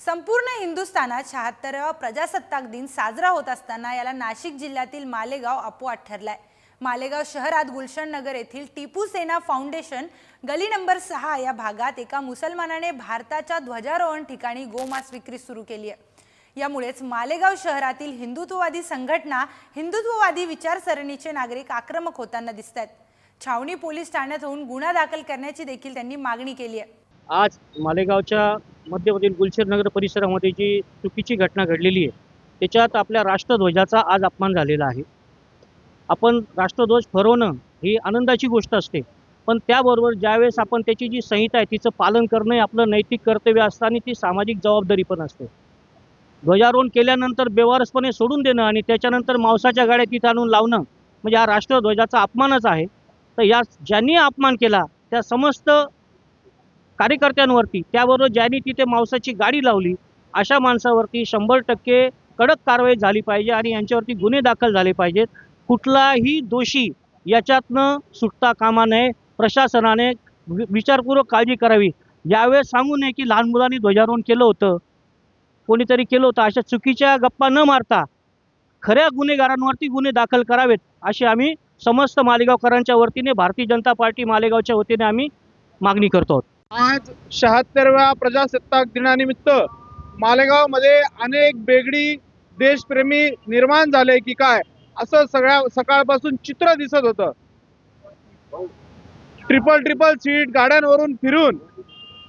संपूर्ण हिंदुस्थानात शहात्तरावा प्रजासत्ताक दिन साजरा होत असताना याला नाशिक जिल्ह्यातील मालेगाव अपवाद ठरलाय. मालेगाव शहरात गुलशन नगर येथील टिपू सेना फाउंडेशन गली नंबर सहा या भागात एका मुसलमानाने भारताच्या ध्वजारोहण ठिकाणी गोमांस विक्री सुरू केली आहे. यामुळेच मालेगाव शहरातील हिंदुत्ववादी संघटना हिंदुत्ववादी विचारसरणीचे नागरिक आक्रमक होताना दिसत आहेत छावणी पोलीस ठाण्यात होऊन गुन्हा दाखल करण्याची देखील त्यांनी मागणी केली आहे. आज मालेगावच्या मध्यमधील गुलशेर नगर परिसरामध्ये जी चुकीची घटना घडलेली आहे त्याच्यात आपल्या राष्ट्रध्वजाचा आज अपमान झालेला आहे. आपण राष्ट्रध्वज फरवणं ही आनंदाची गोष्ट असते पण त्याबरोबर ज्यावेळेस आपण त्याची जी संहिता आहे तिचं पालन करणं हे आपलं नैतिक कर्तव्य असतं आणि ती सामाजिक जबाबदारी पण असते. ध्वजारोहण केल्यानंतर बेवारसपणे सोडून देणं आणि त्याच्यानंतर मांसाच्या गाड्या तिथं आणून लावणं म्हणजे हा राष्ट्रध्वजाचा अपमानच आहे. तर या ज्यांनी अपमान केला त्या समस्त कार्यकर्त्यांवरती त्याबरोबर ज्यांनी तिथे मांसाची गाडी लावली अशा माणसावरती शंभर टक्के कडक कारवाई झाली पाहिजे आणि यांच्यावरती गुन्हे दाखल झाले पाहिजेत. कुठलाही दोषी याच्यातनं सुटता कामा नये. प्रशासनाने वि- विचारपूर्वक काळजी करावी. यावेळेस सांगू नये की लहान मुलांनी ध्वजारोहण केलं होतं. कोणीतरी केलं होतं. अशा चुकीच्या गप्पा न मारता खऱ्या गुन्हेगारांवरती गुन्हे दाखल करावेत अशी आम्ही समस्त मालेगावकरांच्या वतीने भारतीय जनता पार्टी मालेगावच्या वतीने आम्ही मागणी करतो आहोत. आज शहात्तरव्या प्रजासत्ताक दिनानिमित्त मालेगावमध्ये अनेक बेगडी देशप्रेमी निर्माण झाले की काय असं सगळ्या सकाळपासून चित्र दिसत होतं. ट्रिपल ट्रिपल सीट गाड्यांवरून फिरून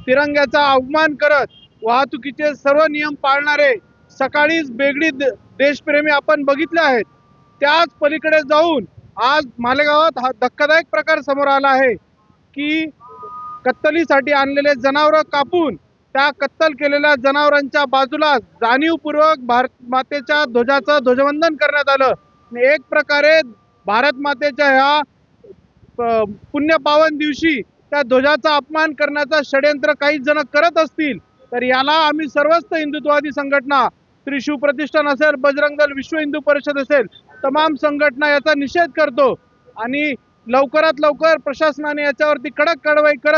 तिरंग्याचा अवमान करत वाहतुकीचे सर्व नियम पाळणारे सकाळीच बेगडी देशप्रेमी आपण बघितले आहेत. त्याच पलीकडे जाऊन आज मालेगावात हा धक्कादायक प्रकार समोर आला आहे की कत्तलीसाठी आणलेले जनावरं कापून त्या कत्तल केलेल्या जनावरांच्या बाजूला जाणीवपूर्वक भारत मातेच्या ध्वजाचं ध्वजवंदन करण्यात आलं. एक प्रकारे भारत मातेच्या ह्या पुण्यपावन दिवशी त्या ध्वजाचा अपमान करण्याचा षडयंत्र काही जण करत असतील तर याला आम्ही सर्वस्त हिंदुत्ववादी संघटना श्री शिवप्रतिष्ठान असेल बजरंग दल विश्व हिंदू परिषद असेल तमाम संघटना याचा निषेध करतो. आणि लवकरात लवकर प्रशासनाने याच्यावरती कडक कारवाई करत